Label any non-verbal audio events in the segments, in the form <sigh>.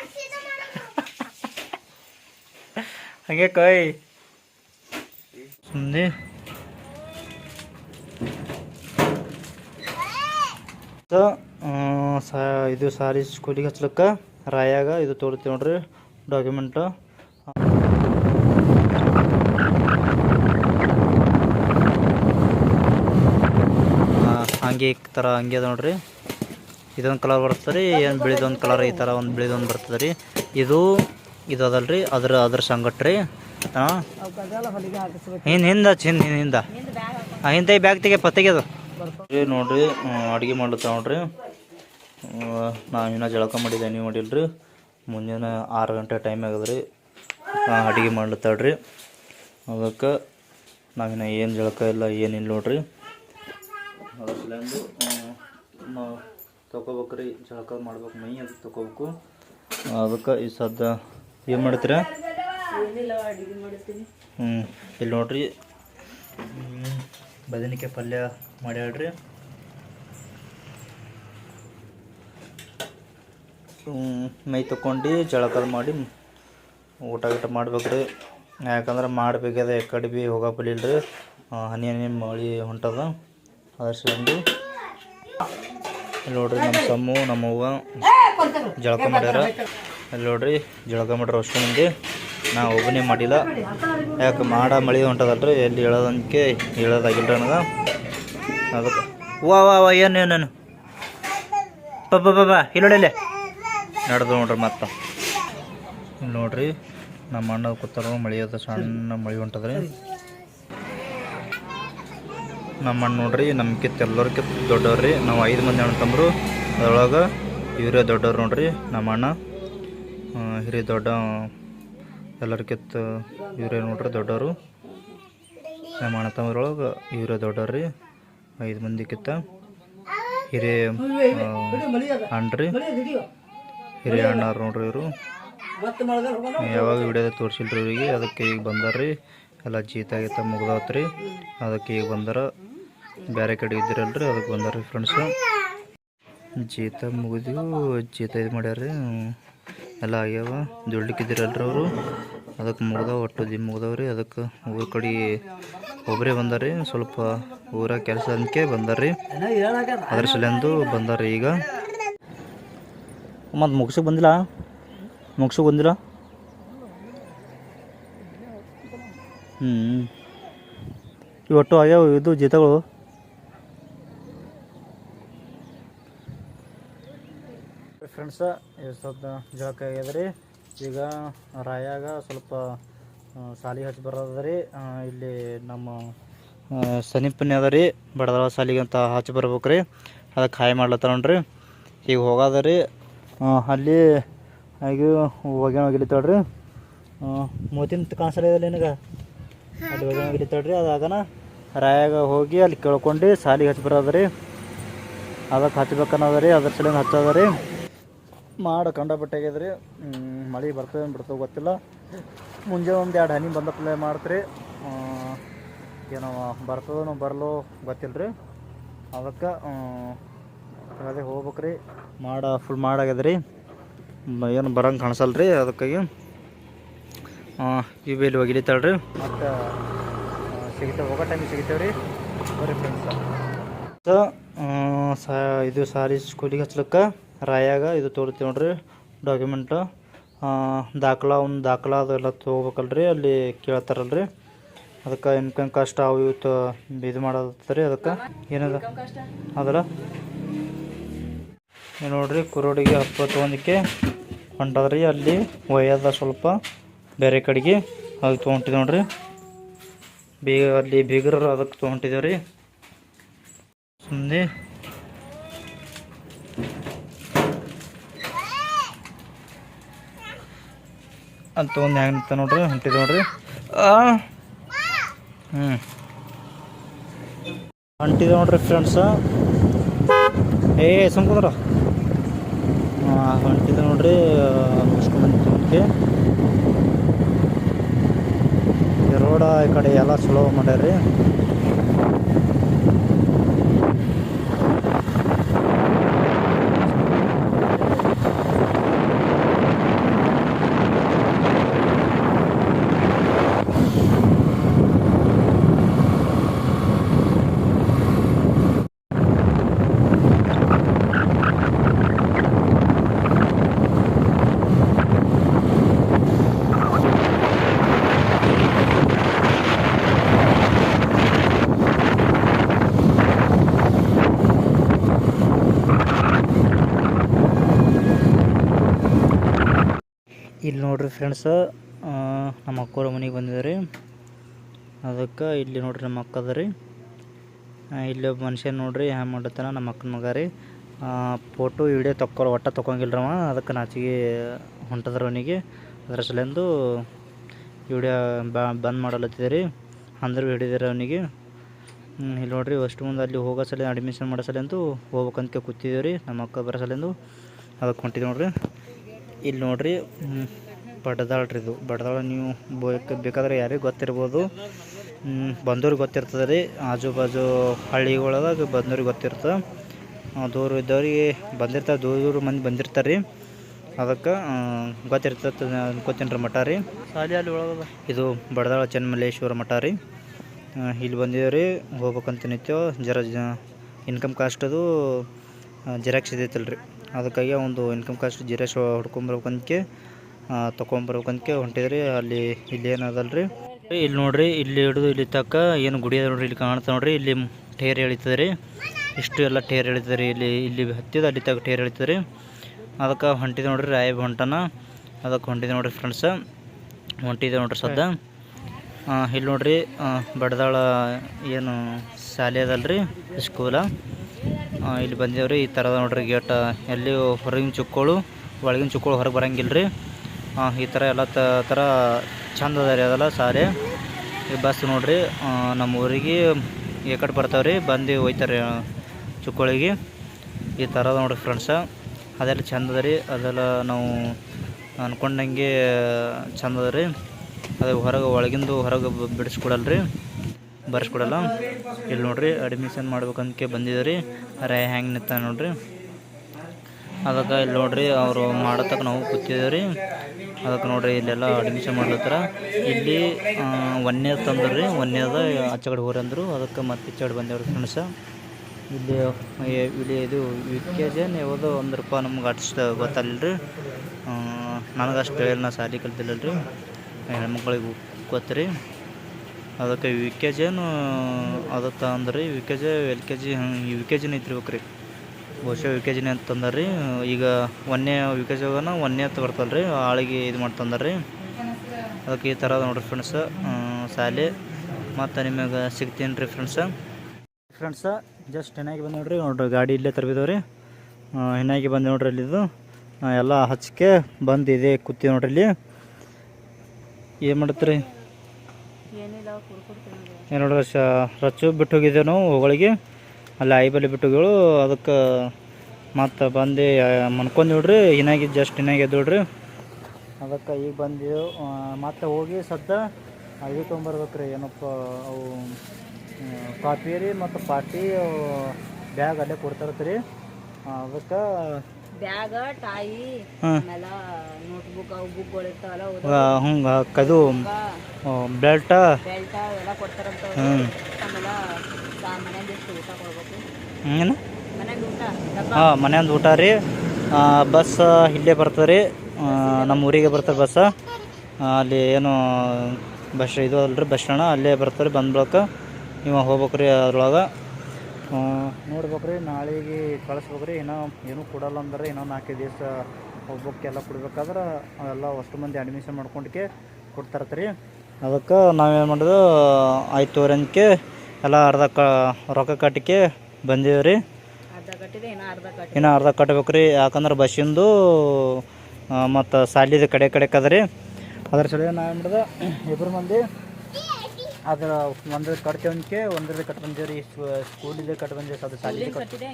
<laughs> ಹಂಗೆ ಕೈ. ಸುಮ್ಮನೆ ಇದು ಸಾರಿ ಸ್ಕೂಲಿಗೆ ಹಚ್ಲಕ್ಕ. ರಾಯಾಗ ಇದು ತೋರಿಸ್ತೀವಿ ನೋಡ್ರಿ ಡಾಕ್ಯುಮೆಂಟು ಹಂಗೆ ಈ ಥರ ಹಂಗೆ ಅದ ನೋಡ್ರಿ. ಇದೊಂದು ಕಲರ್ ಬರ್ತದೆ ರೀ ಏನು ಬಿಳಿದೊಂದು ಕಲರ್ ಈ ಥರ ಒಂದು ಬಿಳಿದೊಂದು ಬರ್ತದೆ ರೀ. ಇದು ಇದು ರೀ ಅದ್ರ ಅದ್ರ ಸಂಗಟ್ ರೀ. ಹಾಂ. ಹಿಂದೆ ಹಿಂದೆ ಹಿಂದೆ ಹಿಂದೆ. ಹಾಂ ಹಿಂದೆ ಬ್ಯಾಗ್ ತೆಗೆ, ಪತ್ತೆಗೆ ಅದು. ರೀ ನೋಡಿರಿ ಅಡುಗೆ ಮಾಡ್ಲತ್ತ ನೋಡ್ರಿ. ನಾವು ಇನ್ನೂ ಜಳಕ ಮಾಡಿದ್ದೆ, ನೀವು ಮಾಡಿಲ್ರಿ. ಮುಂಜಾನೆ ಆರು ಗಂಟೆ ಟೈಮ್ ಆಗದ್ರಿ ಅಡುಗೆ ಮಾಡ್ಲತ್ತಾಳ್ರಿ ಅದಕ್ಕೆ ನಾವಿನ್ನ ಏನು ಜಳಕ ಇಲ್ಲ, ಏನಿಲ್ಲ ನೋಡ್ರಿ. ಅದ್ರ ನಾವು ತೊಗೋಬೇಕ್ರಿ ಜಳಕ ಮಾಡ್ಬೇಕು ಮೈ ಅಂತ ತೊಗೋಬೇಕು ಅದಕ್ಕೆ ಈ ಸದ್ದ ಏನು ಮಾಡ್ತೀರ? ಹ್ಞೂ ಇಲ್ಲಿ ನೋಡ್ರಿ. ಬದನೆಕಾಯಿ ಪಲ್ಯ ಮಾಡ್ಯಾಳ್ರಿ. ಹ್ಞೂ ಮೈ ತಕೊಂಡು ಜಳಕ ಮಾಡಿ ಊಟ ಗೀಟ ಮಾಡ್ಬೇಕ್ರಿ. ಯಾಕಂದ್ರೆ ಮಾಡ್ಬೇಕಾದ ಕಡೆ ಭೀ ಹೋಗಪ್ಪಲಿಲ್ರಿ ಹನಿ ಹನಿ ಮಳಿ ಹೊಂಟದ. ಅದ್ರ ನೋಡ್ರಿ ನಮ್ಮ ತಮ್ಮು ನಮ್ಮ ಅವ್ವ ಜಳಕ ಮಾಡ್ಯಾರ. ಅಲ್ಲಿ ನೋಡ್ರಿ ಜಳಕ ಮಾಡ್ಯಾರ ಅಷ್ಟು ಮಂದಿ. ನಾ ಒಬ್ಬನೇ ಮಾಡಿಲ್ಲ. ಯಾಕೆ ಮಾಡ ಮಳೆ ಹೊಂಟದಲ್ರಿ ಎಲ್ಲಿ ಹೇಳೋದಕ್ಕೆ ಹೇಳೋದಾಗಿಲ್ರಿ ನನಗೆ. ಅದಕ್ಕೆ. ವಾ ವಾ ವಾ ಏನು ಏನು ಪಪ್ಪ ಇಲ್ಲ ಇಲ್ಲೊಡಲೆ ನಡೆದು ನೋಡ್ರಿ ಮತ್ತೆ. ಇಲ್ಲಿ ನೋಡ್ರಿ ನಮ್ಮ ಅಣ್ಣ ಕೂತಾರ ಮಳೆ ಅದ ಸಣ್ಣ ಮಳೆ ಹೊಂಟದ್ರಿ. ನಮ್ಮ ಅಣ್ಣ ನೋಡ್ರಿ ಕಿತ್ತು ಎಲ್ಲರಿಗಿಂತ ದೊಡ್ಡವ್ರಿ ನಾವು ಐದು ಮಂದಿ ಅಣ್ಣ ತಮ್ಮರು ಅದ್ರೊಳಗೆ ಇವರೇ ದೊಡ್ಡವ್ರು ನೋಡ್ರಿ ನಮ್ಮ ಅಣ್ಣ ಹಿರಿಯ ದೊಡ್ಡ ಎಲ್ಲರಿಗಿಂತ ಇವರೇ ನೋಡ್ರಿ ದೊಡ್ಡವರು. ನಮ್ಮ ಅಣ್ಣ ತಮ್ಮದ್ರೊಳಗೆ ಇವರೇ ದೊಡ್ಡವ್ರಿ ಐದು ಮಂದಿಕ್ಕಿಂತ ಹಿರಿಯ ಅಣ್ಣ ಅಣ್ಣ್ರಿ. ಹಿರಿಯ ಅಣ್ಣವ್ರು ನೋಡ್ರಿ ಇವರು. ಯಾವಾಗ ವಿಡಿಯೋದಾಗ ತೋರಿಸಿಲ್ರಿ ಇವರಿಗೆ, ಅದಕ್ಕೆ ಈಗ ಬಂದಾರ್ರಿ. ಎಲ್ಲ ಜೀತಾಗಿತ್ತ ಗೀತ ಮುಗ್ದವತ್ರಿ ಅದಕ್ಕೆ ಈಗ ಬಂದಾರ. ಬೇರೆ ಕಡೆ ಇದ್ದಿರಲ್ರಿ, ಅದಕ್ಕೆ ಬಂದಾರ್ರಿ ಫ್ರೆಂಡ್ಸು ಜೀತ ಮುಗಿದು ಜೀತ ಇದು ಮಾಡ್ಯಾರ್ರಿ. ಎಲ್ಲ ಆಗ್ಯಾವ ದುಡ್ಲಿಕ್ಕಿದ್ದಿರಲ್ರಿ ಅವರು. ಅದಕ್ಕೆ ಮುಗ್ದವ, ಒಟ್ಟು ದಿ ಮುಗ್ದವ್ರಿ. ಅದಕ್ಕೆ ಊರ ಕಡೆ ಒಬ್ಬರೇ ಬಂದಾರ್ರಿ, ಸ್ವಲ್ಪ ಊರ ಕೆಲಸ ಅದಕ್ಕೆ ಬಂದಾರ್ರಿ. ಅದ್ರ ಸಲೆಂದು ಬಂದಾರ್ರಿ ಈಗ. ಮತ್ತು ಮುಗಿಸಕ್ಕೆ ಬಂದಿಲ್ಲ? ಮುಗಿಸಕ್ಕೆ ಬಂದಿಲ್ಲ? ಹ್ಞೂ ಇವತ್ತು ಆಗ್ಯಾವ ಇದು ಜೀತಗಳು? ಫ್ರೆಂಡ್ಸ ಸ್ವಲ್ಪ ಜಳಕ ಆಗ್ಯದ್ರಿ ಈಗ ರಾಯಾಗ ಸ್ವಲ್ಪ ಸಾಲಿ ಹಚ್ಚಿ ಬರೋದ ರೀ ಇಲ್ಲಿ ನಮ್ಮ ಸಮೀಪನೇ ಅದ ರೀ ಬಡದಳ ಸಾಲಿಗೆ ಅಂತ ಹಚ್ಚಿ ಬರ್ಬೇಕು ರೀ ಅದಕ್ಕೆ ಹಾಯ್ ಮಾಡ್ಲತ್ತಾರ ನೋಡ್ರಿ. ಈಗ ಹೋಗೋದ ರೀ ಅಲ್ಲಿ ಹಾಗೆ ಹೋಗ್ಯಾನ ಹೋಗಿಲಿತ್ತಾಳ್ರಿ ಮೂತಿನ ಕಾಣಿಸಲ್ಲ ಇದೆ ನಿನಗೆ? ಅಲ್ಲಿ ಹೋಗ್ಯಾನ ಹೋಗಿಲಿತ್ತಾಳ್ರಿ ಅದಾಗನ ರಾಯಾಗ ಹೋಗಿ ಅಲ್ಲಿ ಕೇಳ್ಕೊಂಡು ಸಾಲಿಗೆ ಹಚ್ಚಿ ಬರೋದ ರೀ ಅದಕ್ಕೆ ಹಚ್ಬೇಕನ್ನೋದ ರೀ ಅದ್ರ ಸಲಿಂದ ಹಚ್ಚೋದ ರೀ ಮಾಡ ಕಂಡಪಟ್ಟೆ ಆಗ್ಯದ ರೀ ಮಳೆ ಬರ್ತದೆ ಬಿಡ್ತದೆ, ಗೊತ್ತಿಲ್ಲ. ಮುಂಜಾನೆ ಒಂದು ಎರಡು ಹನಿ ಬಂದಪ್ಲೆ ಮಾಡ್ತ್ರಿ. ಏನೋ ಬರ್ತದೋ ಬರಲೋ ಗೊತ್ತಿಲ್ಲ ರೀ ಅದಕ್ಕೆ ಅದೇ ಹೋಗ್ಬೇಕು ರೀ ಮಾಡ ಫುಲ್ ಮಾಡಾಗ್ಯದ ರೀ ಏನು ಬರಂಗೆ ಕಾಣಿಸಲ್ಲ ರೀ ಅದಕ್ಕಾಗಿ ಈ ಒಗಿಲಿತಾಳೆ ರೀ ಮತ್ತು ಸಿಗ್ತೇವೆ ಹೋಗೋ ಟೈಮಿಗೆ ಸಿಗ್ತೇವೆ ರೀ ಬರ್ರಿ ಫ್ರೆಂಡ್ಸ್ ಸಾ ಇದು ಸಾರಿ ಸ್ಕೂಲಿಗೆ ಹಚ್ಲಕ್ಕ. ರಾಯಾಗ ಇದು ತೋರಿಸ್ತೀವಿ ನೋಡ್ರಿ ಡಾಕ್ಯುಮೆಂಟು ದಾಖಲ, ಒಂದು ದಾಖಲ ಅದೆಲ್ಲ ತೊಗೋಬೇಕಲ್ರಿ, ಅಲ್ಲಿ ಕೇಳ್ತಾರಲ್ರಿ. ಅದಕ್ಕೆ ಇನ್ಕಮ್ ಕಾಸ್ಟ್ ಅವು ಇವು ತ, ಇದು ರೀ ಅದಕ್ಕೆ. ಏನದ? ಅದಲ್ಲ ನೋಡ್ರಿ, ಕುರೋಡಿಗೆ ಹತ್ತು ತೊಗೊಂಡಿಕ್ಕೆ ಹೊಂಟದ್ರಿ ಅಲ್ಲಿ, ಒಯ್ಯದ ಸ್ವಲ್ಪ ಬೇರೆ ಕಡೆಗೆ ಅದು ತೊಗೊಂಟಿದ್ ನೋಡ್ರಿ. ಬೀಗ, ಅಲ್ಲಿ ಬೀಗರ ಅದಕ್ಕೆ ತೊಗೊಂಟಿದ್ದೇವೆ ರೀ ಸುಮ್ಮನೆ ಅಂತ ಒಂದು ಹೆಂಗೆ ನಿಂತ ನೋಡ್ರಿ, ಹೊಂಟಿದ್ ನೋಡ್ರಿ. ಹ್ಞೂ ಹೊಂಟಿದೆ ನೋಡ್ರಿ ಫ್ರೆಂಡ್ಸ ಏ ಸುಮ್ಕುದ್ರ ಹೊಂಟಿದೆ ನೋಡ್ರಿ ಮುಗಿಸ್ಕೊಂಬಂದಿದ್ದಕ್ಕೆ ರೋಡ ಈ ಕಡೆ ಎಲ್ಲ ಚಲೋ ಮಾಡ್ಯಾರ್ರಿ ಇಲ್ಲಿ ನೋಡ್ರಿ ಫ್ರೆಂಡ್ಸ ನಮ್ಮ ಅಕ್ಕೋರ ಮನೆಗೆ ಬಂದಿದ್ದಾರೆ ಅದಕ್ಕೆ ಇಲ್ಲಿ ನೋಡ್ರಿ ನಮ್ಮ ಅಕ್ಕ ಅದ ರೀ ಇಲ್ಲಿ ಒಬ್ಬ ಮನುಷ್ಯ ನೋಡ್ರಿ, ಹ್ಯಾಂಗ ಮಾಡತ್ತಾನ ನಮ್ಮ ಅಕ್ಕನ ಮಗ ರೀ. ಫೋಟೋ ವಿಡಿಯೋ ತಕ್ಕೊಳ, ಒಟ್ಟ ತೊಗೊಂಗಿಲ್ರವ ಅದಕ್ಕೆ ನಾಚಿಗೆ ಹೊಂಟದ್ರ ಅವನಿಗೆ. ಅದರ ಸಲೆಂದು ವಿಡಿಯೋ ಬಂದ್ ಮಾಡಲತ್ತಿದೆ ರೀ. ಅಂದ್ರೆ ಹಿಡಿದಿರ ಅವನಿಗೆ. ಇಲ್ಲಿ ನೋಡ್ರಿ, ಅಷ್ಟು ಮುಂದೆ ಅಲ್ಲಿ ಹೋಗೋ ಸಲ ಅಡ್ಮಿಷನ್ ಮಾಡೋ ಸಲೆಂದು ಹೋಗ್ಬೇಕಂತ ಕೂತಿದ್ದೀವಿ ರೀ ನಮ್ಮ ಅಕ್ಕ ಬರೋ ಸಲೆಂದು. ಅದಕ್ಕೆ ಹೊಂಟಿದ್ದೆ ನೋಡ್ರಿ. ಇಲ್ಲಿ ನೋಡ್ರಿ ಹ್ಮ್, ಬಡದಾಳ್ ರೀ ಇದು. ಬಡದಾಳ ನೀವು ಬೇಕು ಬೇಕಾದ್ರೆ ಯಾರಿಗೆ ಗೊತ್ತಿರ್ಬೋದು. ಬಂದೋರಿಗೆ ಬಂದವ್ರಿಗೆ ಗೊತ್ತಿರ್ತದೆ ರೀ. ಆಜು ಬಾಜು ಹಳ್ಳಿಗಳದಾಗ ಬಂದವ್ರಿಗೆ ಗೊತ್ತಿರ್ತದೆ ದೂರ ಇದ್ದವ್ರಿಗೆ ಬಂದಿರ್ತಾರೆ ದೂರ ದೂರ ಮಂದಿ ಬಂದಿರ್ತಾರೆ ರೀ. ಅದಕ್ಕೆ ಗೊತ್ತಿರ್ತದೆ ಅನ್ಕೋತೀನಿ ರೀ. ಮಠ ರೀ ಇದು ಬಡದಾಳ ಚನ್ನಮಲ್ಲೇಶ್ವರ ಮಠ ರೀ. ಇಲ್ಲಿ ಬಂದಿದ್ದೀವಿ ರೀ. ಹೋಗ್ಬೇಕಂತ ನಿಂತೇವೆ ಜರ ಇನ್ಕಮ್ ಕಾಸ್ಟದು ಅದು ಜೆರಾಕ್ಸ್ ಇದೈತಲ್ಲ ರೀ ಅದಕ್ಕಾಗಿ ಒಂದು ಇನ್ಕಮ್ ಕಾಸ್ಟ್ ಜೆರಾಕ್ಸ್ ಹೊಡ್ಕೊಂಬರ್ಬೇಕಂತಕ್ಕೆ ತೊಗೊಂಬರ್ಬೇಕಂತಕ್ಕೆ ಹೊಂಟಿದ್ರಿ. ಅಲ್ಲಿ ಇಲ್ಲಿ ಏನದಲ್ರಿ ಇಲ್ಲಿ ನೋಡ್ರಿ, ಇಲ್ಲಿ ಹಿಡಿದು ಇಲ್ಲಿ ತಕ್ಕ ಏನು ಗುಡಿ ಅದ ನೋಡ್ರಿ, ಇಲ್ಲಿ ಕಾಣ್ತಾ ನೋಡ್ರಿ. ಇಲ್ಲಿ ಟೇರ್ ಎಳಿತದೆ ಇಷ್ಟು ಎಲ್ಲ ಟೇರ್ ಎಳಿತದೆ ರೀ ಇಲ್ಲಿ ಇಲ್ಲಿ ಹತ್ತಿದ ಅಲ್ಲಿ ತಕ್ಕ ಟೇರ್ ಎಳಿತದೆ ರೀ ಅದಕ್ಕೆ ಹೊಂಟಿದೆ ನೋಡ್ರಿ ರಾಯಬ್ ಹೊಂಟನ. ಅದಕ್ಕೆ ಹೊಂಟಿದೆ ನೋಡ್ರಿ ಫ್ರೆಂಡ್ಸ. ಹೊಂಟಿದೆ ನೋಡ್ರಿ ಸದ್ದ. ಇಲ್ಲಿ ನೋಡ್ರಿ ಬಡದಾಳ ಏನು ಶಾಲೆ ಅದಲ್ರಿ ಸ್ಕೂಲ ಇಲ್ಲಿ ಬಂದೇವ್ರಿ. ಈ ಥರದ ನೋಡ್ರಿ ಗೇಟ್. ಎಲ್ಲಿ ಹೊರಗಿನ ಚುಕ್ಕೋಳು, ಒಳಗಿನ ಚುಕ್ಕಳು ಹೊರಗೆ ಬರಂಗಿಲ್ಲ ರೀ ಈ ಥರ ಎಲ್ಲ ಥರ ಚಂದ ಅದ ರೀ ಅದೆಲ್ಲ ಸಾರಿ. ಈ ಬಸ್ ನೋಡ್ರಿ ನಮ್ಮ ಊರಿಗೆ ಏಕಡೆ ಕಡೆ ಬರ್ತಾವೆ ರೀ, ಬಂದು ಒಯ್ತಾರೆ ಚಿಕ್ಕೋಳಿಗೆ. ಈ ಥರ ಅದ ನೋಡ್ರಿ ಫ್ರೆಂಡ್ಸ ಅದೆಲ್ಲ ಚಂದ ಅದ ರೀ, ಅದೆಲ್ಲ ನಾವು ಅಂದ್ಕೊಂಡಂಗೆ ಚಂದ ಅದ ರೀ. ಅದು ಹೊರಗೆ ಒಳಗಿಂದು ಹೊರಗೆ ಬಿಡಿಸ್ಕೊಡಲ್ಲ ರೀ ಬರ್ಸ್ಕೊಡಲ್ಲ. ಇಲ್ಲಿ ನೋಡ್ರಿ ಅಡ್ಮಿಷನ್ ಮಾಡ್ಬೇಕಂತ ಬಂದಿದ್ದೀವಿ ರೀ. ರೇ ಹ್ಯಾಂಗೆ ನಿಂತ ನೋಡ್ರಿ. ಅದಕ್ಕೆ ಇಲ್ಲಿ ನೋಡ್ರಿ ಅವರು ಮಾಡತಕ್ಕ ನಾವು ಕೂತಿದ್ದೇವೆ ರೀ ಅದಕ್ಕೆ ನೋಡ್ರಿ ಇಲ್ಲೆಲ್ಲ ಅಡ್ಮಿಷನ್ ಮಾಡ್ಲತ್ತರ. ಇಲ್ಲಿ ಒಂದೇ ತಂದ್ರು. ರೀ ಒನ್ನೇದ ಆಚೆ ಕಡೆ ಹೋರಿ ಅಂದರು. ಅದಕ್ಕೆ ಮತ್ತೆ ಈಚೆ ಕಡೆ ಬಂದೇವ್ರಿ ಫ್ರೆಂಡ್ಸ ಇಲ್ಲಿ ಇಲ್ಲಿ ಇದು ಯು ಕೆ ಜನ್ ಯಾವುದೋ ಒಂದು ರೂಪಾಯಿ ನಮ್ಗೆ ಅಷ್ಟು ಗೊತ್ತಲ್ಲ ರೀ ನನಗಷ್ಟು ಹೇಳಿ ನಾ ಸಾಲಿ ರೀ ಹೆಣ್ಮಕ್ಳಿಗೆ ಗೊತ್ತು ರೀ ಅದಕ್ಕೆ ಯು ಕೆ ಜಿನು ಅದಕ್ಕೆ ಅಂದ್ರೆ U K G L K G U K ಜಿನ ಐತಿರ್ಬೇಕು ರೀ ಬಹುಶಃ ಯು ಕೆ ಜಿನೇ ಅಂತ ತಂದಾರ ರೀ ಈಗ ಒನ್ನೇ ಯು ಕೆ ಜಿಗನ ಒಂದೇ ಅಂತ ಬರ್ತಲ್ಲ ರೀ ಆಳಿಗೆ ಇದು ಮಾಡ್ತಂದಾರೆ ರೀ ಅದಕ್ಕೆ ಈ ಥರ ನೋಡ್ರಿ ಫ್ರೆಂಡ್ಸ್ ಶಾಲೆ ಮತ್ತು ನಿಮಗೆ ಸಿಗ್ತೀನಿ ರೀ ಫ್ರೆಂಡ್ಸ ಫ್ರೆಂಡ್ಸ ಜಸ್ಟ್ ಹೆಣ್ಣಾಗಿ ಬಂದು ನೋಡ್ರಿ. ನೋಡ್ರಿ ಗಾಡಿ ಇಲ್ಲೇ ತರಬಿದವ್ರಿ. ಹೆಣ್ಣಾಗಿ ಬಂದು ನೋಡ್ರಿ ಅಲ್ಲಿದ್ದು ಎಲ್ಲ ಹಚ್ಕೆ ಬಂದು ಇದೆ ಕೂತಿ ನೋಡ್ರಿ ಇಲ್ಲಿ ಏನು ಮಾಡತ್ರಿ? ಏನು ನೋಡ್ರಿ ಶ ರಚ್ಚು ಬಿಟ್ಟು ಹೋಗಿದ್ದೇವೆ ನಾವು ಹೋಗಳಿಗೆ. ಅಲ್ಲಿ ಐಬಲಿ ಬಿಟ್ಟುಗಳು ಬಿಟ್ಟು ಅದಕ್ಕೆ ಮತ್ತು ಬಂದು ಮನ್ಕೊಂಡು ನೋಡ್ರಿ ಇನ್ನಾಗಿ ಜಸ್ಟ್ ಇನ್ನಾಗಿ ಎದ್ದೋಡ್ರಿ ಅದಕ್ಕೆ ಈಗ ಬಂದೆವು ಮತ್ತೆ ಹೋಗಿ ಸದ್ದ ಅಡಿಗೆ ತೊಗೊಂಬರ್ಬೇಕು ರೀ ಏನಪ್ಪ ಅವು ಕಾಫಿ ರೀ ಮತ್ತು ಪಾಟಿ ಬ್ಯಾಗ್ ಅಲ್ಲೇ ಕೊಡ್ತಾರತ್ತೆ ರೀ. ಅದಕ್ಕೆ ಬ್ಯಾಗ ಟಾಯಿ ನೋಟ್ಬುಕ್ ಅವು ಬುಕ್ಗಳು ಇರ್ತಾವಲ್ಲ ಹಂಗೆ ಕದು ಬೆಲ್ಟ ಬೆಲ್ಟ್ ಎಲ್ಲ ಕೊಡ್ತಾರಂತ ಅವ್ರು. ಹ್ಞೂ ಆಮೇಲೆ ಮನೆಯಿಂದ ಎಷ್ಟು ಊಟ ಕೊಡ್ಬೇಕು ಏನು ಹಾಂ ಮನೆಯೊಂದು ಊಟ ರೀ. ಬಸ್ ಇಲ್ಲೇ ಬರ್ತದೆ ರೀ. ನಮ್ಮ ಊರಿಗೆ ಬರ್ತಾರೆ ಬಸ್. ಅಲ್ಲಿ ಏನು ಬಸ್ ಇದು ಅಲ್ರಿ ಬಸ್ ಸ್ಟ್ಯಾಂಡ. ಅಲ್ಲೇ ಬರ್ತಾರೆ ಬಂದ್ಬಿಡಕ್ಕೆ ನೀವು ಹೋಗ್ಬೇಕು ರೀ ಅದ್ರೊಳಗೆ. ನೋಡ್ಬೇಕು ರೀ ನಾಳೆಗೆ ಕಳಿಸ್ಬೇಕು ರೀ. ಇನ್ನೂ ಏನೂ ಕೊಡಲ್ಲ ಅಂದ್ರೆ. ಇನ್ನೂ ನಾಲ್ಕೈದು ದಿವಸ ಹೋಗ್ಬೇಕೆಲ್ಲ ಕೊಡ್ಬೇಕಾದ್ರೆ ಅವೆಲ್ಲ ಅಷ್ಟು ಮಂದಿ ಅಡ್ಮಿಷನ್ ಮಾಡ್ಕೊಂಡಿಕೆ ಕೊಡ್ತಾರತ್ತೆ ರೀ. ಅದಕ್ಕೆ ನಾವೇನು ಮಾಡೋದು ಆಯ್ತು ಅಂದ್ಕೆ ಎಲ್ಲ ಅರ್ಧ ಕ ರೊಕ್ಕ ಕಟ್ಟಿಕೆ ಬಂದೀವಿ ರೀ ಅರ್ಧ ಕಟ್ಟಿದೆ. ಇನ್ನು ಅರ್ಧ ಕಟ್ಬೇಕು ರೀ ಯಾಕಂದ್ರೆ ಬಸ್ಸಿಂದು ಮತ್ತು ಸಾಲಿದ ಕಡೆ ಕಡೆ ಕದ್ರಿ. ಅದ್ರ ಸಲ ನಾವು ಮಾಡಿದ ಇಬ್ಬರು ಮಂದಿ ಅದ್ರ ಒಂದ್ರ ಕಟ್ತೇವನ್ಕೆ ಒಂದ್ರದ್ದು ಕಟ್ ಬಂದೇವ್ರಿ ರೀ ಸ್ಕೂಲಿದೆ ಕಟ್ ಬಂದೇವಿ ಅದು ಸಾಲಿ ಕಟ್ಟಿದ್ರು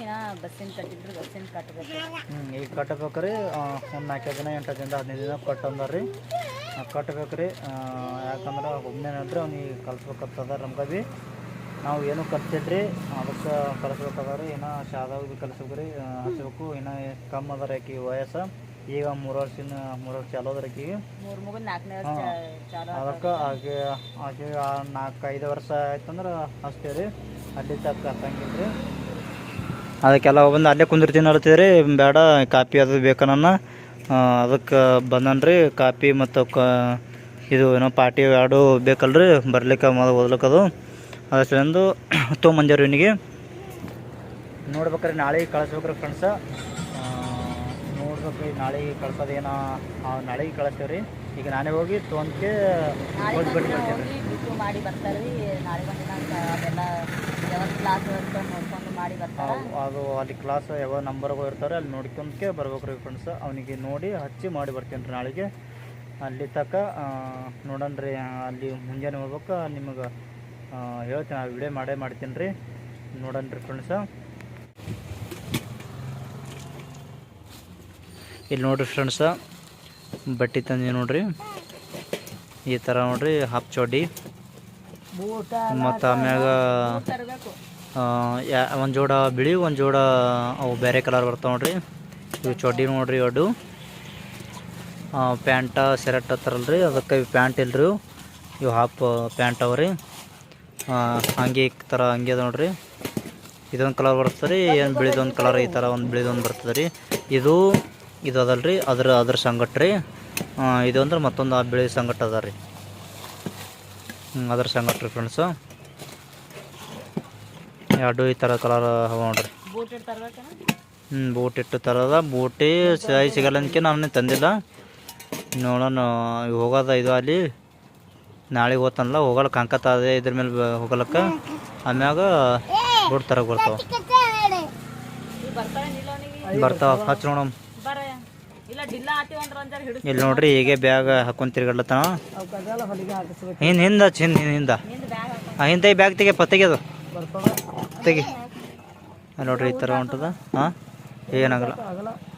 ಹ್ಞೂ ಈಗ ಕಟ್ಟಬೇಕು ರೀ ಒಂದು ನಾಲ್ಕೈದು ದಿನ ಎಂಟು ದಿನ ಹದಿನೈದು ದಿನ ಕಟ್ ಅಂದಾರ ರೀ ಕಟ್ಟಬೇಕು ರೀ ಯಾಕಂದ್ರೆ ಒಮ್ಮೆ ನೋಡ್ರಿ ಅವ್ನಿಗೆ ಕಲ್ಸ್ಬೇಕಂತದ ನಮ್ಗೆ ಭೀ ನಾವು ಏನು ಕಲ್ತಿದ್ರಿ ಅದಕ್ಕೆ ಕಲಿಸ್ಬೇಕಾದ್ರೆ ಏನೋ ಇನ್ನೂ ಶಾದಾಗ ಭೀ ಕಲಿಸ್ಬೇಕು ರೀ ಹಚ್ಬೇಕು. ಇನ್ನೂ ಕಮ್ಮಿ ಅದ ರೀ ಆಕಿ ವಯಸ್ಸು. ಈಗ ಮೂರು ವರ್ಷಿನ ಮೂರು ವರ್ಷ ಚಾಲೋ ಅದ ರೀ ವರ್ಷ ಅದಕ್ಕೆ ಆಕೆ ಆಕೆ ನಾಲ್ಕೈದು ಐದು ವರ್ಷ ಆಯ್ತಂದ್ರೆ ಅಷ್ಟೇ ರೀ. ಅಲ್ಲಿ ತಕ್ಕ ಹಂಗಿದ್ರಿ ರೀ ಅದಕ್ಕೆಲ್ಲ ಬಂದು ಅಲ್ಲೇ ಕುಂದಿರ್ತೀನಿ ಹೇಳ್ತೀವಿ ರೀ ಬೇಡ ಕಾಪಿ ಅದು ಬೇಕನ್ನ ಅದಕ್ಕೆ ಬಂದನ್ರಿ. ಕಾಪಿ ಮತ್ತು ಕ ಇದು ಏನೋ ಪಾರ್ಟಿ ಎರಡು ಬೇಕಲ್ರಿ. ಬರ್ಲಿಕ್ಕೆ ಮೊದಲು ಓದ್ಲಿಕ್ಕದು ಅದರಿಂದ ತೊಗೊಂಬಂದೇವ್ರಿ ಇವನಿಗೆ. ನೋಡ್ಬೇಕಾರೆ ನಾಳೆ ಕಳಿಸ್ಬೇಕ್ರಿ ಫ್ರೆಂಡ್ಸ ನೋಡ್ಬೇಕು ಕಳಿಸ್ಬೇಕು ರೀ ನಾಳೆಗೆ ಕಳ್ಸೋದೇನೋ ನಾಳೆಗೆ ಕಳಿಸ್ತೇವೆ ರೀ ಈಗ ನಾನೇ ಹೋಗಿ ತೊಗೊಂಡ್ಕೆ ನಾಳೆ ಹೋಗಿ ಬರ್ತೀನಿ ಮಾಡಿ ಬರ್ತಾರೆ ರೀ ನಾಳೆ ಒಂದಿನ ಅಂತ ಅದೆಲ್ಲ ಕ್ಲಾಸ್ ಅಂತ ನೋಡ್ಕೊಂಡು ಮಾಡಿ ಬರ್ತಾರ. ಅದು ಅಲ್ಲಿ ಕ್ಲಾಸ್ ಯಾವ ನಂಬರ್ಗಳು ಇರ್ತಾರೆ ಅಲ್ಲಿ ನೋಡ್ಕೊಂಡ್ಕೆ ಬರ್ಬೇಕು ರೀ ಫ್ರೆಂಡ್ಸ್ ಅವನಿಗೆ ನೋಡಿ ಹಚ್ಚಿ ಮಾಡಿ ಬರ್ತೀನಿ ರೀ ನಾಳೆಗೆ. ಅಲ್ಲಿ ತಕ್ಕ ನೋಡೋಣ ರೀ ಅಲ್ಲಿ ಮುಂಜಾನೆ ಹೋಗ್ಬೇಕು ನಿಮಗೆ ಹೇಳ್ತೀನಿ ಆ ವಿಡಿಯೋ ಮಾಡೇ ಮಾಡ್ತೀನಿ ರೀ. ನೋಡೋಣ ರೀ ಫ್ರೆಂಡ್ಸ ಇಲ್ಲಿ ನೋಡ್ರಿ ಫ್ರೆಂಡ್ಸ ಬಟ್ಟೆ ತಂದಿ ನೋಡ್ರಿ. ಈ ಥರ ನೋಡ್ರಿ ಹಾಪ್ ಚೋಡಿ. ಮತ್ತು ಆಮ್ಯಾಗ ಒಂದು ಜೋಡ ಬಿಳಿ, ಒಂದು ಜೋಡ ಅವು ಬೇರೆ ಕಲರ್ ಬರ್ತಾವೆ ನೋಡ್ರಿ. ಇವು ಚಡ್ಡಿ ನೋಡ್ರಿ ಎರಡು. ಪ್ಯಾಂಟ, ಶರ್ಟ್ ಹತ್ತಾರಲ್ರಿ. ಅದಕ್ಕೆ ಇವು ಪ್ಯಾಂಟ್ ಇಲ್ರಿ. ಇವು. ಹಾಫ್ ಪ್ಯಾಂಟ್ ಅವ್ರಿ ಹಂಗೆ ಥರ ಹಂಗೆ ಅದ ನೋಡ್ರಿ. ಇದೊಂದು ಕಲರ್ ಬರ್ತದೆ ರೀ ಏನು ಬಿಳಿದೊಂದು ಕಲರ್ ಈ ಥರ ಒಂದು ಬಿಳಿದೊಂದು ಬರ್ತದೆ ರೀ ಇದು ಇದು ಅದಲ್ರಿ, ಅದ್ರ ಅದ್ರ ಸಂಗಟ್ ರೀ. ಇದು ಅಂದ್ರೆ ಮತ್ತೊಂದು ಆ ಬಿಳಿ ಸಂಗಟ್ ಅದ ರೀ. ಅದ್ರ ಸಂಗಟ್ ರೀ ಫ್ರೆಂಡ್ಸು ಎರಡು ಈ ಥರ ಕಲರ್ ಅವ ನೋಡ್ರಿ. ಹ್ಞೂ ಬೂಟ್ ಇಟ್ಟು ತರದ ಬೂಟಿ ಸಿಗಲ್ಲ ಅಂದ್ಕೆ ನಾನು ತಂದಿಲ್ಲ. ನೋಡೋಣ ಹೋಗೋದ ಇದು ಅಲ್ಲಿ. ನಾಳೆಗೆ ಹೋತನಲ್ಲ ಹೋಗಲ್ಲ ಕಂಕತ ಅದೇ ಇದ್ರ ಮೇಲೆ ಹೋಗಲಕ್ಕ. ಆಮ್ಯಾಗ ಬೂಟ್ ತರಕ್ಕೆ ಬರ್ತಾವ. ಬರ್ತಾವ, ಹಚ್ಚ ನೋಡಮ್. ಇಲ್ಲ ನೋಡ್ರಿ ಹೀಗೆ ಬ್ಯಾಗ್ ಹಾಕೊಂಡ್ ತಿರ್ಗಡ್ಲತ್ತಾನ. ಹಿಂದ ಹಿಂದ ಹಾಕಿಸ್ಬೇಕು ಹಿಂದೆ, ಹಿಂದ, ಹಿಂದೆ. ಬ್ಯಾಗ್ ತೆಗೆ ಪತ್ತೆಗೆದು ತೆಗಿ. ನೋಡ್ರಿ ಈ ಥರ ಹೊಂಟದ ಹಾಂ ಏನಾಗಲ್ಲ.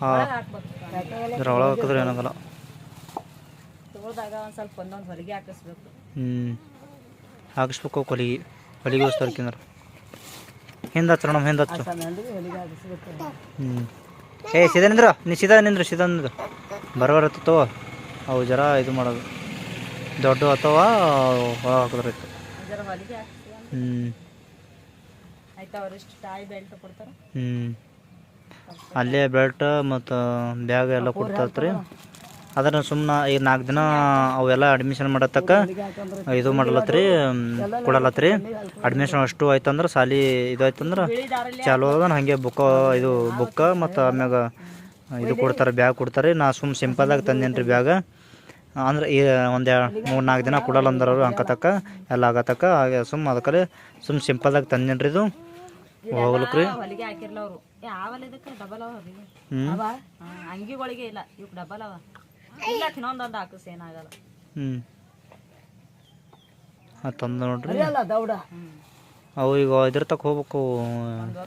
ಹಾಂ ಇದ್ರ ಒಳಗೆ ಹಾಕಿದ್ರೆ ಏನಾಗಲ್ಲ. ಸ್ವಲ್ಪ ಒಂದೊಂದು ಹೊಲಿಗೆ ಹಾಕಿಸ್ಬೇಕು. ಹ್ಞೂ ಹಾಕಿಸ್ಬೇಕು ಹೊಲಿಗೆ ಹೊಲಿಗೆ ಹೊಸ್ತರ್ಕಿಂದ್ರ ಹಿಂದೆ ಹಚ್ಚ ನಮ್ಮ ಹಿಂದೆ ಹಚ್ಚು ಹ್ಞೂ ಏ ಸೀದಾ ನಿಂದ್ರ. ನೀ ಸೀದಾ ನಿಂದ್ರ ಸೀದಾ ನಿಂದ್ರ. ಬರಬರ ಹತ್ತವ ಅವು ಜರ ಇದು ಮಾಡೋದು. ದೊಡ್ಡ ಅಥವಾ ಹೊರ ಹಾಕಿದ್ರೆ ಹ್ಞೂ ಹ್ಞೂ ಅಲ್ಲೇ ಬೆಲ್ಟ್ ಮತ್ತು ಬ್ಯಾಗ್ ಎಲ್ಲ ಕೊಡ್ತತ್ರಿ. ಅದನ್ನ ಸುಮ್ಮನೆ ಈಗ ನಾಲ್ಕು ದಿನ ಅವೆಲ್ಲ ಅಡ್ಮಿಷನ್ ಮಾಡತ್ತಕ್ಕ ಇದು ಮಾಡಲತ್ರಿ ಕೊಡಲತ್ರಿ. ಅಡ್ಮಿಷನ್ ಅಷ್ಟು ಆಯ್ತಂದ್ರೆ ಸಾಲಿ ಇದು ಆಯ್ತಂದ್ರೆ ಚಾಲು ಅದನ್ನ ಹಾಗೆ ಬುಕ್ಕ ಇದು ಬುಕ್ಕ ಮತ್ತು ಆಮ್ಯಾಗ ಇದು ಕೊಡ್ತಾರೆ ಬ್ಯಾಗ್ ಕೊಡ್ತಾರೆ. ನಾ ಸುಮ್ಮ ಸಿಂಪಲ್ದಾಗ ತಂದೇನು ರೀ ಬ್ಯಾಗ ಅಂದ್ರೆ ಈ ಒಂದು ಮೂರು ನಾಲ್ಕು ದಿನ ಕೊಡಲ್ಲ ಅಂದ್ರೆ ಅವರು ಅಂಕತಕ್ಕ ಎಲ್ಲ ಆಗತಕ್ಕ. ಹಾಗೆ ಸುಮ್ಮ ಅದಕ್ಕೆ ಸುಮ್ಮ ಸಿಂಪಲ್ದಾಗ ತಂದೇನು ರೀ ಇದು. ಹೋಗ್ಲಿಕ್ಕೆ ರೀ ಹ್ಞೂ ಇಲ್ಲ ಹಾಕಿಸ್ ಏನಾಗಲ್ಲ. ಹ್ಞೂ ಅದು ತಂದು ನೋಡ್ರಿ. ದೌಡ? ಅವು ಈಗ ಇದ್ರ ತಕ ಹೋಗ್ಬೇಕು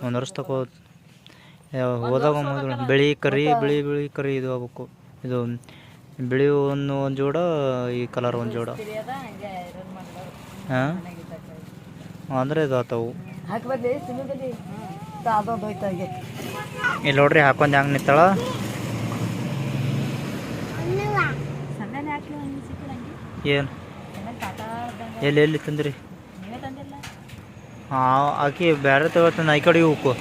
ಒಂದು ವರ್ಷ ತಕ ಹೋದಾಗ ಬಿಳಿ ಕರಿ ಬಿಳಿ ಬಿಳಿ ಕರಿ ಇದು ಆಗ್ಬೇಕು. ಇದು ಬಿಳಿ ಒಂದು ಒಂದು ಜೋಡ ಈ ಕಲರ್ ಒಂದು ಜೋಡ. ಹಾಂ? ಅಂದರೆ ಇದು ಆತವು. ಇಲ್ಲಿ ನೋಡ್ರಿ ಹಾಕೊಂಡು ಹೆಂಗೆ ನಿಂತಾಳ ಸಣ್ಣನೇ ಹಾಕಿ ಹಂಗೆ ಸಿಕ್ಕಿಲ್ಲ ಹಂಗೆ ಏನು? ಎಲ್ಲಿ ಎಲ್ಲಿ ತಂದ್ರಿ? ಹಾಂ ಆಕಿ ಬೇರೆ ತಗೋತಾನೆ ಈ ಕಡೆ ಇವಕ್ಕು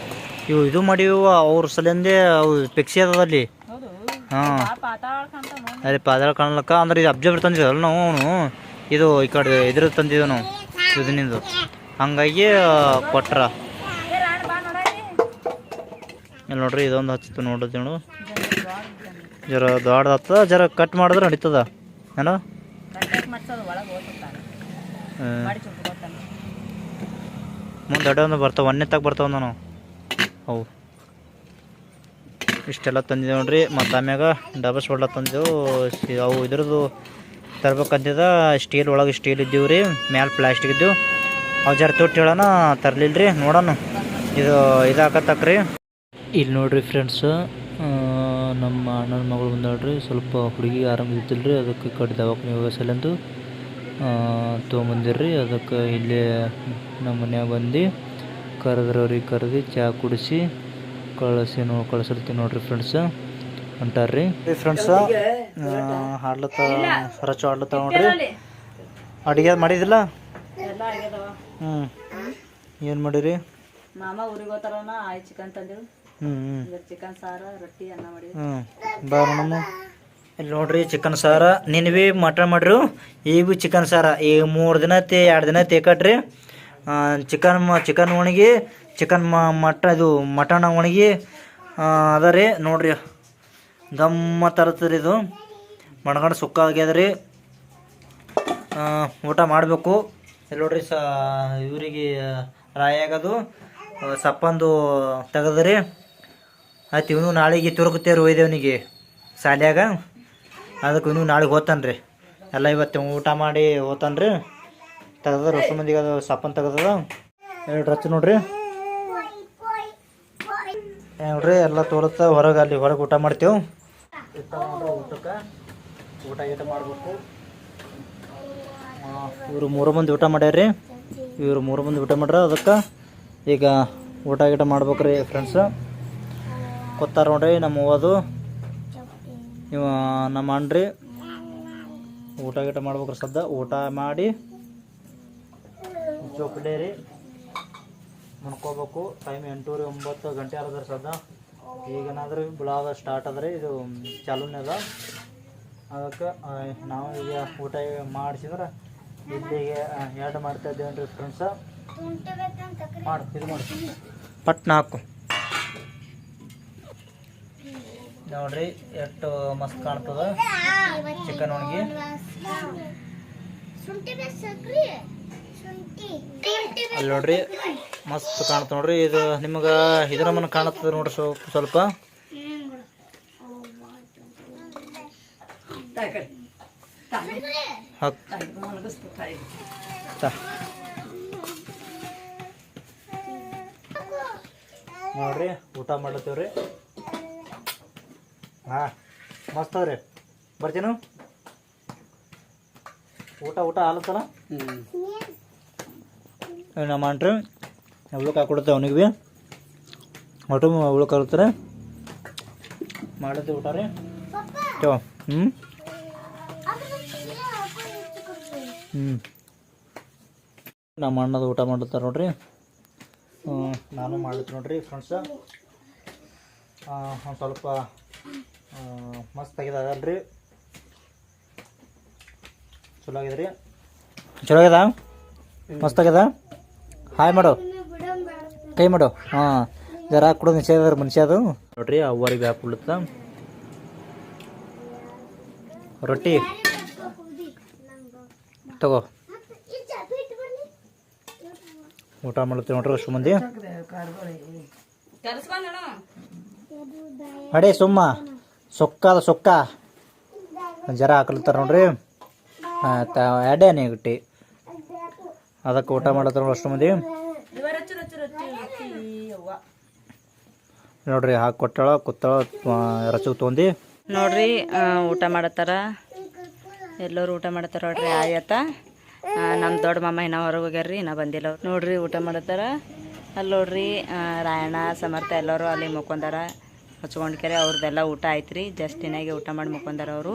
ಇವು ಇದು ಮಾಡಿವು ಅವ್ರ ಸಲಿಂದೆ ಅವು ಪಿಕ್ಸಿ ಅದಲ್ಲಿ ಹಾಂ. ಅಲ್ಲಿ ಪಾದಾಳ ಕಾಣಲಕ್ಕ ಅಂದ್ರೆ ಇದು ಅಬ್ಜರ್ವ್ ತಂದಿದ್ದಲ್ಲ ನಾವು ಅವನು. ಇದು ಈ ಕಡೆ ಇದ್ರ ತಂದಿದ್ದು ನಾವು ಇದನ್ನಿಂದು. ಹಂಗಾಗಿ ಕೊಟ್ರ. ಇಲ್ಲ. ನೋಡ್ರಿ ಇದೊಂದು ಹಚ್ಚಿತ್ತು ನೋಡೋದು ನೋಡು ಜರ ದೊಡ್ಡದಾಗ್ತದ ಜರ ಕಟ್ ಮಾಡಿದ್ರೆ ನಡೀತದ. ಏನೋ? ಮುಂದೆ ದೊಡ್ಡ ಒಂದು ಬರ್ತಾವ ಒನ್ನೆತ್ತಾಗ ತಗ ಬರ್ತಾವ ನಾನು ಅವು ಇಷ್ಟೆಲ್ಲ ತಂದಿದ್ದೇವೆ ನೋಡ್ರಿ. ಮತ್ತು ಆಮ್ಯಾಗ ಡಬಸ್ ಹೊಡ್ಲ ತಂದೆವು ಅವು ಇದ್ರದ್ದು ತರ್ಬೇಕಂತಿದ ಸ್ಟೀಲ್ ಒಳಗೆ ಸ್ಟೀಲ್ ಇದ್ದೀವಿ ರೀ. ಮ್ಯಾಲೆ ಪ್ಲಾಸ್ಟಿಕ್ ಇದ್ದೀವಿ. ಅವು ಜರ ತೊಟ್ಟು ಹೇಳೋಣ ತರಲಿಲ್ಲ ರೀ ನೋಡೋಣ. ಇದು ಇದಾಕತ್ತಕ್ರಿ ಇಲ್ಲಿ ನೋಡ್ರಿ ಫ್ರೆಂಡ್ಸ್ ನಮ್ಮ ಅಣ್ಣನ ಮಗಳು ಬಂದಾಳ್ರಿ ಸ್ವಲ್ಪ ಹುಡುಗಿ ಆರಾಮ ಇದ್ದಿಲ್ಲ ರೀ ಅದಕ್ಕೆ ದವಾಖಾನೆ ಹೋಗೋ ಸಲಂದು ತೊಗೊಂಬಂದಿರ್ರಿ ಅದಕ್ಕೆ ಇಲ್ಲೇ ನಮ್ಮ ಮನ್ಯಾಗ ಬಂದು ಕರೆದ್ರವ್ರಿಗೆ ಕರೆದು ಚಹಾ ಕುಡಿಸಿ ಕಳಿಸಿ ನೋ ಕಳಿಸಿರ್ತೀನಿ ನೋಡ್ರಿ ಫ್ರೆಂಡ್ಸ್ ಹೊಂಟಾರ್ರಿ ಫ್ರೆಂಡ್ಸ ಹಾಡ್ಲತ್ತ ರಚು ಆಡ್ಲತ್ತ ನೋಡ್ರಿ. ಅಡುಗೆ ಮಾಡಿದಿಲ್ಲ ಹ್ಞೂ ಏನು ಮಾಡಿರಿ? ಮಾಮ ಊರಿಗೆ ಹೋತಾರನ ಆಯ್ ಚಿಕನ್ ತಂದಿರು. ಹ್ಞೂ ಹ್ಞೂ ಚಿಕನ್ ಸಾರ ರೊಟ್ಟಿ ಅನ್ನ ಹ್ಞೂ ಬಾ ನೋಡಮ್ಮ. ಇಲ್ಲಿ ನೋಡ್ರಿ ಚಿಕನ್ ಸಾರ. ನಿನ್ವಿ ಭೀ ಮಟನ್ ಮಾಡ್ರಿ ಈಗ ಚಿಕನ್ ಸಾರ. ಈಗ ಮೂರು ದಿನ ತೇ ಎರಡು ದಿನ ತೇಕಟ್ರಿ ಚಿಕನ್ ಮ ಚಿಕನ್ ಒಣಗಿ ಚಿಕನ್ ಮಟ ಇದು ಮಟನ್ ಒಣಗಿ ಅದ ರೀ. ನೋಡ್ರಿ ದಮ್ಮ ತರ್ತದ್ರಿ ಇದು. ಮಣ್ಗಂಡು ಸುಕ್ಕ ಆಗ್ಯದ್ರಿ. ಆ, ಊಟ ಮಾಡಬೇಕು. ಇಲ್ಲಿ ನೋಡ್ರಿ ಸ ಇವರಿಗೆ ರಾಯಾಗದು ಸಪ್ಪಂದು ತೆಗೆದ್ರಿ. ಆಯ್ತು ಇವನು ನಾಳೆಗೆ ತುರುಕುತ್ತೇವ್ರಿ ಒಯ್ದೇವನಿಗೆ. ಶಾಲ್ಯಾಗ ಅದಕ್ಕೆ ಇನ್ನೂ ನಾಳೆಗೆ ಓದ್ತಾನ್ರಿ ಎಲ್ಲ ಇವತ್ತು ಊಟ ಮಾಡಿ ಹೋತಾನೆ ರೀ ತೆಗೆದ ಮಂದಿಗೆ ಅದು ಸಪ್ಪನ್ ತೆಗೆದದ. ಎರಡು ರಚ್ ನೋಡ್ರಿ. ನೋಡ್ರಿ, ಎಲ್ಲ ತೋರುತ್ತ ಹೊರಗೆ ಅಲ್ಲಿ ಹೊರಗೆ ಊಟ ಮಾಡ್ತೇವೆ. ಊಟಕ್ಕೆ ಊಟ ಗೀಟ ಇವರು ಮೂರು ಮಂದಿ ಊಟ ಮಾಡ್ಯಾರ್ರಿ. ಇವರು ಮೂರು ಮಂದಿ ಊಟ ಮಾಡ್ರ, ಅದಕ್ಕೆ ಈಗ ಊಟ ಗೀಟ ಮಾಡ್ಬೇಕ್ರಿ ಫ್ರೆಂಡ್ಸ್ ಕೊತ್ತಾರ ನೋಡ್ರಿ, ನಮ್ಮ ಓದು ಇವ ನಮ್ಮ ಅಣ್ರಿ. ಊಟ ಗೀಟ ಮಾಡ್ಬೇಕ್ರಿ ಸದ್ದ. ಊಟ ಮಾಡಿ ಚೋಪಡೆ ರೀ ಮನ್ಕೋಬೇಕು ಟೈಮ್ ಎಂಟೂರಿ ಒಂಬತ್ತು ಗಂಟೆ ಆದ್ರೆ ಸದ್ದ. ಈಗೇನಾದ್ರೂ ಬಿಳಾದ ಸ್ಟಾರ್ಟ್ ಅದ್ರಿ ಇದು ಚಾಲೂನೇ ಅದ. ಅದಕ್ಕೆ ನಾವು ಈಗ ಊಟ ಮಾಡಿಸಿದ್ರೆ. ಇಲ್ಲಿಗೆ ಎರಡು ಮಾಡ್ತಾ ಇದ್ದೇವೆ ರೀ ಫ್ರೆಂಡ್ಸ ಮಾಡು ಇದು ಮಾಡು. ಪಟ್ನ ಹಾಕು ನೋಡ್ರಿ ಎಷ್ಟು ಮಸ್ತ್ ಕಾಣ್ತದ. ಚಿಕನ್ ಒಣಗಿ. ಅಲ್ಲಿ ನೋಡ್ರಿ ಮಸ್ತ್ ಕಾಣ್ತದ ನೋಡ್ರಿ. ಇದು ನಿಮಗೆ ಇದರ ಮನ ಕಾಣುತ್ತದೆ ನೋಡ್ರಿ ಸ್ವಲ್ಪ ಸ್ವಲ್ಪ. ನೋಡ್ರಿ ಊಟ ಮಾಡ್ಲತ್ತೀವ್ರಿ. ಹಾ, ಮಸ್ತ್ ಅವ್ರಿ. ಬರ್ತೀನು? ಊಟ ಊಟ ಆಲತ್ತಲ್ಲ ನಮ್ಮ ಅಂಟ್ರಿ ಅವ್ಳು ಹಾಕೊಡುತ್ತೆ ಅವನಿಗೆ ಭೀ. ಒಟ್ಟು ಅವಳು ಹಾಕ್ತಾರೆ ಮಾಡತ್ತೆ ಊಟ ರೀ. ಹ್ಞೂ ಹ್ಞೂ ನಮ್ಮ ಅಣ್ಣದ ಊಟ ಮಾಡುತ್ತಾರೆ ನೋಡ್ರಿ. ನಾನು ಮಾಡುತ್ತೆ ನೋಡ್ರಿ ಫ್ರೆಂಡ್ಸ ಒಂದು ಸ್ವಲ್ಪ ಮಸ್ತ್ ಆಗಿದೆ ಅದಲ್ರಿ ಚಲೋ ಆಗಿದೆ ರೀ ಚಲೋ ಆಗ್ಯದ? ಮಸ್ತ್ ಆಗ್ಯದ? ಹಾಯ್ ಮಾಡು. ಕೈ ಮಾಡು. ಹಾಂ. ಜರ ಕೊಡೋ ನಿಶ್ಚಯ ಅದ್ರ ಮನುಷ್ಯ ಅದು. ನೋಡ್ರಿ ಅವ್ವರಿಗೆ ಹಾಕ್ಬಿಡುತ್ತ ರೊಟ್ಟಿ. ತಗೋ. ಊಟ ಮಾಡುತ್ತೆ ನೋಡ್ರಿ ಅಷ್ಟು ಮಂದಿ. ಅಡೇ ಸುಮ್ಮ. ಸೊಕ್ಕ ಒಂದ್ ಜರ ಹಾಕ್ಲತ್ತಾರ ನೋಡ್ರಿ. ಎಡೆ ಗಟ್ಟಿ ಅದಕ್ಕೆ ಊಟ ಮಾಡತ್ತಾರ ನೋಡ್ರಿ ಅಷ್ಟು ಮಂದಿ. ನೋಡ್ರಿ ಹಾಕಿ ಕೊಟ್ಟಳ ಕೂತಳ ರಚು ತೊಂದು. ನೋಡ್ರಿ ಊಟ ಮಾಡತ್ತಾರ. ಎಲ್ಲರೂ ಊಟ ಮಾಡತ್ತಾರ ನೋಡ್ರಿ ಆಯತ್ತ ನಮ್ಮ ದೊಡ್ಡ ಮಾಮ ಇನ್ನ ಹೊರಗೆ ಹೋಗ್ಯಾರ್ರಿ ಇನ್ನ ಬಂದಿಲ್ಲ ಅವ್ರು. ನೋಡ್ರಿ ಊಟ ಮಾಡತ್ತಾರ. ಅಲ್ಲಿ ನೋಡ್ರಿ ರಾಯಣ್ಣ ಸಮರ್ಥ ಎಲ್ಲರೂ ಅಲ್ಲಿ ಮುಕ್ಕೊಂದಾರ ಹಚ್ಕೊಂಡ್ಕೆರೆ ಅವ್ರದ್ದೆಲ್ಲ ಊಟ ಆಯ್ತು ರೀ ಜಸ್ಟ್ ಇನ್ನಾಗೆ ಊಟ ಮಾಡಿ ಮುಕೊಂಡಾರ ಅವರು.